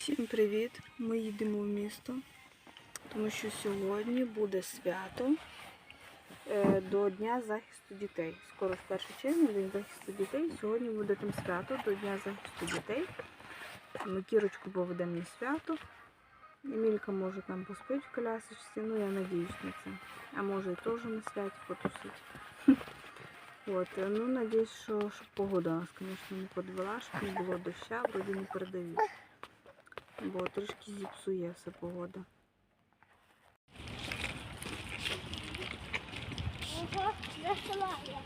Всім привіт! Ми їдемо в місто, тому що сьогодні буде свято е, до Дня захисту дітей. Скоро ж 1 червня, День захисту дітей. Сьогодні буде там свято до Дня захисту дітей. Ми кірочку поведемо на свято. Емілька може там поспить в колясочці, ну я надіюсь на це. А може і теж на святі потусить. От, е, ну надіюсь, що, що погода нас, звісно, не подвела, щоб не було доща, вроді не передають. Бо трішки зіпсує все погода. Ого, засилає.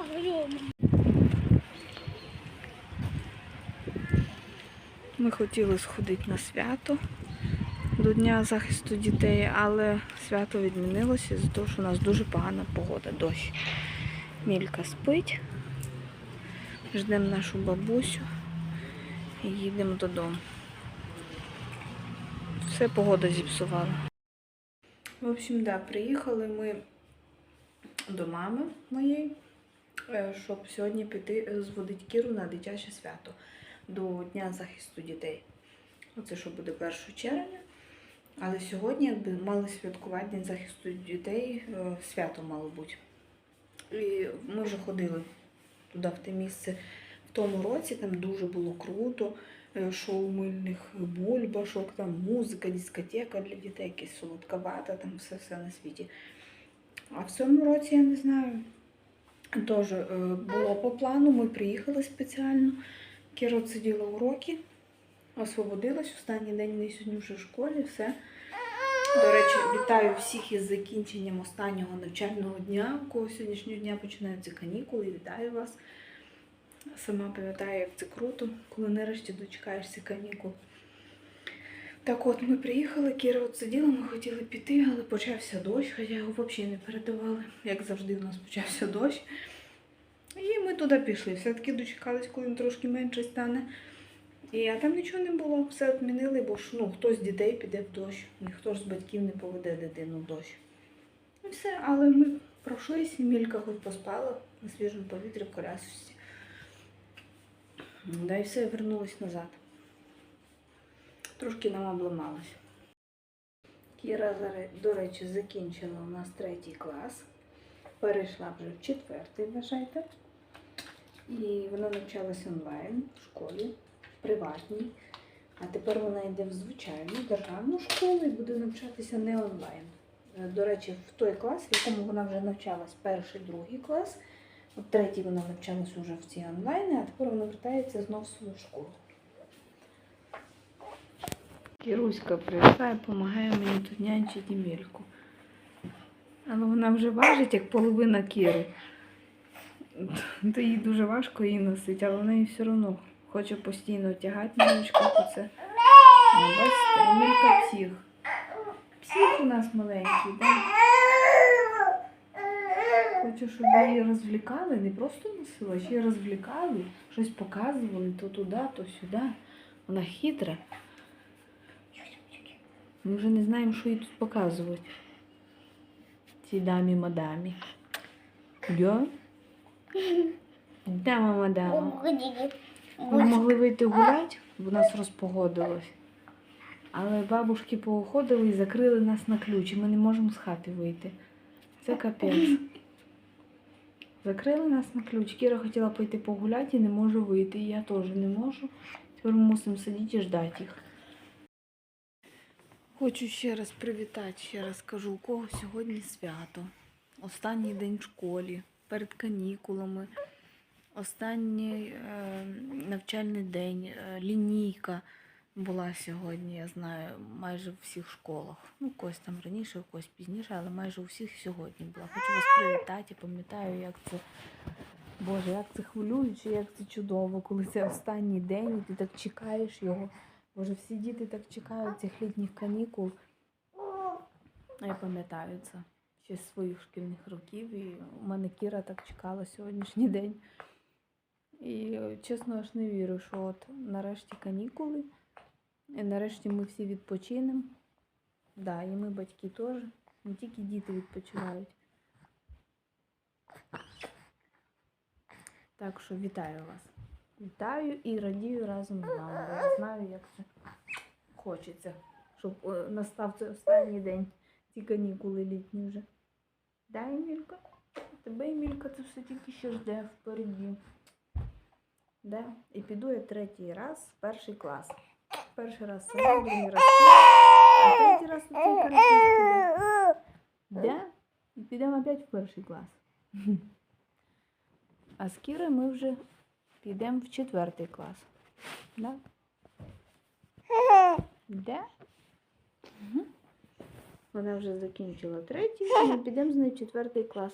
Огромний. Ми хотіли сходити на свято до Дня захисту дітей, але свято відмінилося з-за того, що у нас дуже погана погода, дощ. Мілька спить. Ждемо нашу бабусю і їдемо додому. Все погода зіпсувала. В общем, да, приїхали ми до мами моєї, е, щоб сьогодні піти зводити Кіру на дитяче свято до Дня захисту дітей. Оце що буде 1 червня. Але сьогодні якби мали святкувати День захисту дітей, е, свято мало бути. І ми вже ходили туди, в те місце в тому році, там дуже було круто. е, Шоу мильних бульбашок, там музика, дискотека для дітей, якась солодковата, там все все на світі. А в цьому році я не знаю. Теж е, було по плану, ми приїхали спеціально. Кіра сиділа уроки, освободилась. Останній день ми сьогодні вже в школі, все. До речі, вітаю всіх із закінченням останнього навчального дня. У кого сьогоднішнього дня починаються канікули. Вітаю вас. Сама пам'ятаю, як це круто, коли нарешті дочекаєшся канікул. Так от ми приїхали, Кіра от сиділа, ми хотіли піти, але почався дощ, хоча його взагалі не передавали. Як завжди, у нас почався дощ. І ми туди пішли. Все-таки дочекались, коли він трошки менше стане. І а там нічого не було, все відмінили, бо ж ну, хтось з дітей піде в дощ, ніхто ж з батьків не поведе дитину в дощ. І все, але ми пройшлися, Мілька хоч поспала на свіжому повітрі в колясочці. Да і все, вернулась назад. Трошки нам обламалась. Кіра, до речі, закінчила у нас третій клас. Перейшла вже в четвертий, вважайте. І вона навчалася онлайн в школі, приватній. А тепер вона йде в звичайну державну школу і буде навчатися не онлайн. Е, До речі, в той клас, в якому вона вже навчалась, перший, другий клас. От третій вона навчалась уже в цій онлайні, а тепер вона вертається знов в свою школу. Кіруська прийшла і допомагає мені тут нянчити Мільку. Але вона вже важить, як половина Кіри. То їй дуже важко її носити, але вона її все одно хоче постійно тягати на ручках оце. Ну, бачите. Псих у нас маленький, да? Хочу, щоб її розвлікали, не просто носила, а ще й розвлікали, щось показували то туди, то сюди. Вона хитра. Ми вже не знаємо, що їй тут показувати. Цій дамі мадамі. Дама мадама.Огоді. Ми могли вийти гуляти, бо нас розпогодилось. Але бабушки поуходили і закрили нас на ключ, і ми не можемо з хати вийти. Це капець. Закрили нас на ключ. Кіра хотіла пойти погуляти і не може вийти. І я теж не можу. Тепер ми мусимо сидіти і ждати їх. Хочу ще раз привітати, ще раз кажу, у кого сьогодні свято. Останній день в школі, перед канікулами, останній е, навчальний день, е, лінійка була сьогодні, я знаю, майже в всіх школах. Ну, когось там раніше, в когось пізніше, але майже у всіх сьогодні була. Хочу вас привітати, пам'ятаю, як це. Боже, як це хвилююче, як це чудово, коли це останній день, і ти так чекаєш його. Боже, всі діти так чекають цих літніх канікул. Я пам'ятаю це ще з своїх шкільних років. І у мене Кіра так чекала сьогоднішній день. І е, чесно аж не вірю, що от нарешті канікули. І нарешті ми всі відпочинемо. Да, і ми батьки теж. Не тільки діти відпочивають. Так що вітаю вас. Вітаю і радію разом з вами. Я знаю, як це хочеться, щоб е, настав цей останній день. Ці канікули літні вже. Да, Емілька? Тебе, Емілька, це все тільки ще жде впереді. Да? І піду я третій раз в перший клас. Перший раз сама, другий раз а третій раз у цей каратист. Да? І підемо опять в перший клас. А з Кірою ми вже підемо в четвертий клас. Да? Да? Мгм. Вона вже закінчила третій, і ми підемо з нею в четвертий клас.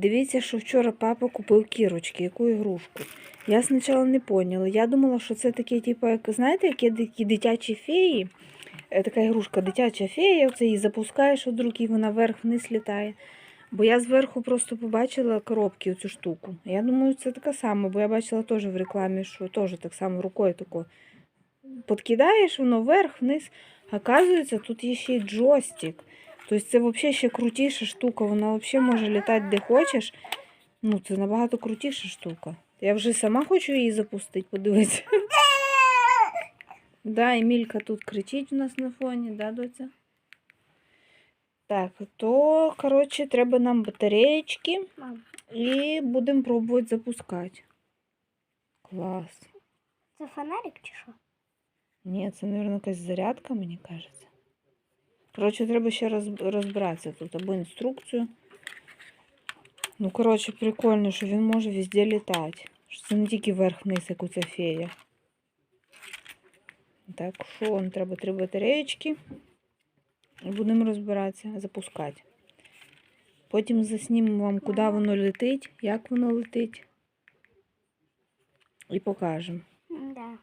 Дивіться, що вчора папа купив кірочки, яку ігрушку. Я спочатку не поняла. Я думала, що це такі, типу, як знаєте, які дитячі феї. Е, Така ігрушка, дитяча фея, оце її запускаєш від руки, і вона вверх-вниз літає. Бо я зверху просто побачила коробки цю штуку. Я думаю, це така сама, бо я бачила теж в рекламі, що теж так само рукою тако подкидаєш, воно вверх-вниз. Оказується, тут є ще й джойстик. Тобто це взагалі ще крутіша штука, вона взагалі може літати де хочеш. Ну, це набагато крутіша штука. Я вже сама хочу її запустити, подивитися. Да, Емілька тут кричить у нас на фоні, да, доця? Так, то, коротше, треба нам батареєчки і будемо пробувати запускати. Клас. це фонарик чи що? Ні, це, мабуть, якась зарядка, мені кажеться. Коротше, треба ще роз, розбиратися тут або інструкцію. Ну, коротше, прикольно, що він може везде літати. Що це не тільки вверх-вниз, як у ця фея. Так, що вам треба три батареєчки. І будемо розбиратися, запускати. Потім заснімемо вам, куди воно летить, як воно летить. І покажемо. Да.